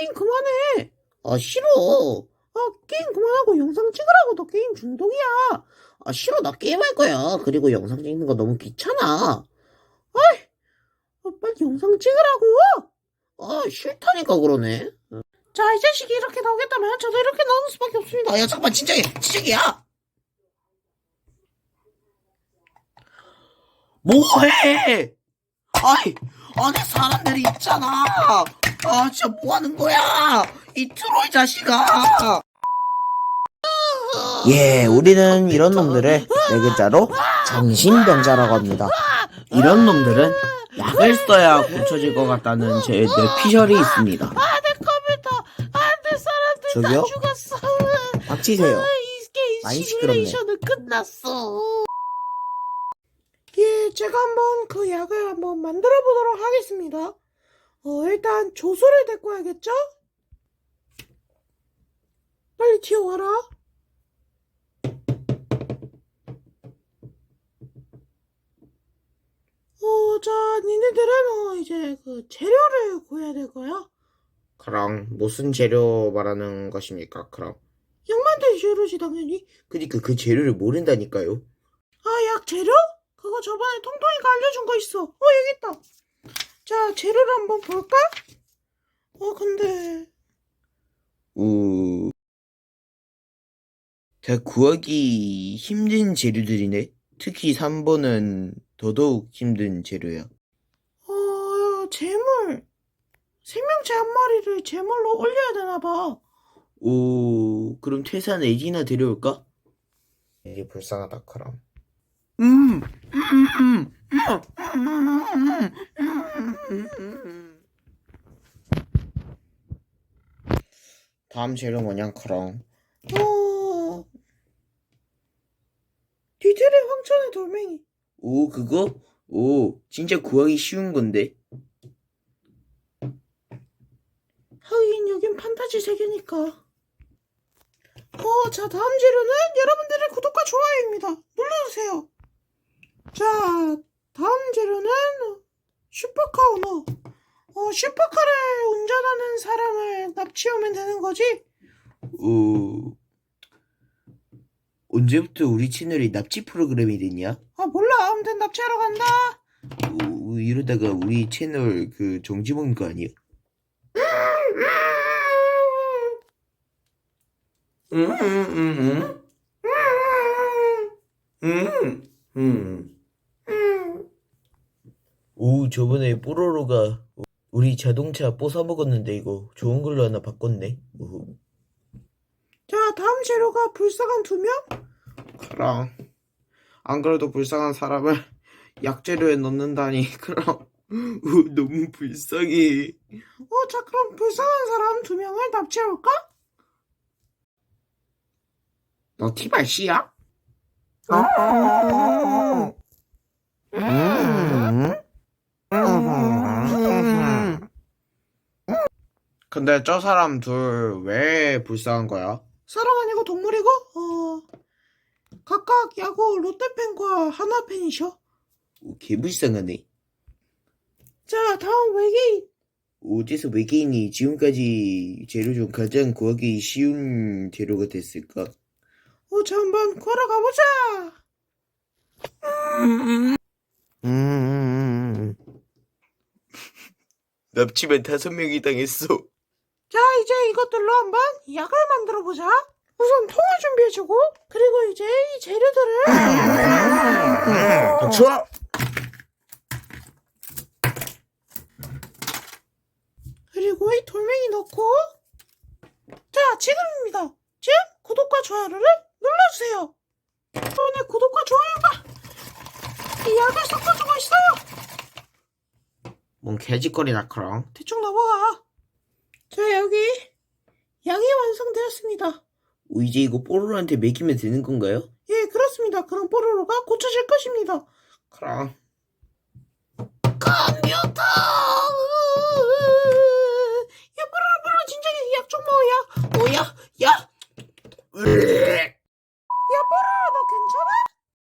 게임 그만해. 아, 싫어. 아, 게임 그만하고 영상 찍으라고. 너 게임 중독이야. 아, 싫어. 나 게임할 거야. 그리고 영상 찍는 거 너무 귀찮아. 아이, 아, 빨리 영상 찍으라고. 아, 싫다니까 그러네. 자, 이 자식이 이렇게 나오겠다면 저도 이렇게 나오는 수밖에 없습니다. 야, 잠깐만, 진짜야, 진짜야. 뭐해? 아이, 안에 사람들이 있잖아. 아, 진짜 뭐 하는 거야? 이 트롤 자식아. 예, 우리는 이런 놈들을 네 글자로 정신병자라고 합니다. 이런 놈들은 약을 써야 고쳐질 것 같다는 제 뇌피셜이 있습니다. 아, 내 컴퓨터. 아, 내 사람들 저기요? 다 죽었어. 닥치세요. 아, 이 게임 많이 시끄럽네. 시뮬레이션은 끝났어. 예, 제가 한번 그 약을 한번 만들어 보도록 하겠습니다. 어, 일단 조소를 데리고 와야겠죠? 빨리 튀어와라. 어, 자, 니네들은 어, 이제 그 재료를 구해야 될 거야. 그럼 무슨 재료 말하는 것입니까? 그럼 약 만들 재료지, 당연히. 그니까 그 재료를 모른다니까요. 아, 약 재료? 그거 저번에 통통이가 알려준 거 있어. 어, 여기 있다. 자, 재료를 한번 볼까? 어, 근데, 오, 다 구하기 힘든 재료들이네. 특히 3번은 더더욱 힘든 재료야. 어, 재물. 생명체 한 마리를 재물로 올려야 되나 봐. 오, 그럼 퇴산 애기나 데려올까? 이게 불쌍하다, 그럼. 음, 음, 음, 음. 다음 재료 뭐냐, 그럼. 어, 뒤틀의 황천의 돌멩이. 오, 그거? 오, 진짜 구하기 쉬운 건데. 하긴, 여긴 판타지 세계니까. 어, 자, 다음 재료는 여러분들의 구독과 좋아요입니다. 눌러주세요. 자, 다음 재료는 슈퍼카 오너. 어, 슈퍼카를 운전하는 사람을 납치하면 되는 거지? 오, 언제부터 우리 채널이 납치 프로그램이 됐냐? 아, 몰라. 아무튼 납치하러 간다. 오, 이러다가 우리 채널 그 정지 먹는 거 아니야? 음, 음, 음, 음, 음. 오, 저번에 뽀로로가 우리 자동차 뽀사 먹었는데 이거 좋은 걸로 하나 바꿨네. 오. 자, 다음 재료가 불쌍한 두 명? 그럼 안 그래도 불쌍한 사람을 약재료에 넣는다니 그럼 우, 너무 불쌍해. 어, 자, 그럼 불쌍한 사람 두 명을 납치해올까? 너 티발 씨야? 근데 저 사람 둘 왜 불쌍한 거야? 사람 아니고 동물이고, 어, 각각 야구 롯데팬과 하나팬이셔. 오, 개불쌍하네. 자, 다음 외계인. 어디서 외계인이 지금까지 재료 중 가장 구하기 쉬운 재료가 됐을까? 어, 자, 한번 구하러 가보자. 음. 납치만 다섯 명이 당했어. 자, 이제 이것들로 한번 약을 만들어 보자. 우선 통을 준비해주고, 그리고 이제 이 재료들을. 닥쳐! 그리고 이 돌멩이 넣고. 자, 지금입니다. 지금 구독과 좋아요를 눌러주세요. 오늘 구독과 좋아요가 이 약을 섞어주고 있어요. 뭔 개짓거리나 그럼. 대충 넘어가. 자, 여기 양이 완성되었습니다. 오, 이제 이거 뽀로로한테 먹이면 되는 건가요? 예, 그렇습니다. 그럼 뽀로로가 고쳐질 것입니다. 그럼. 컴퓨터!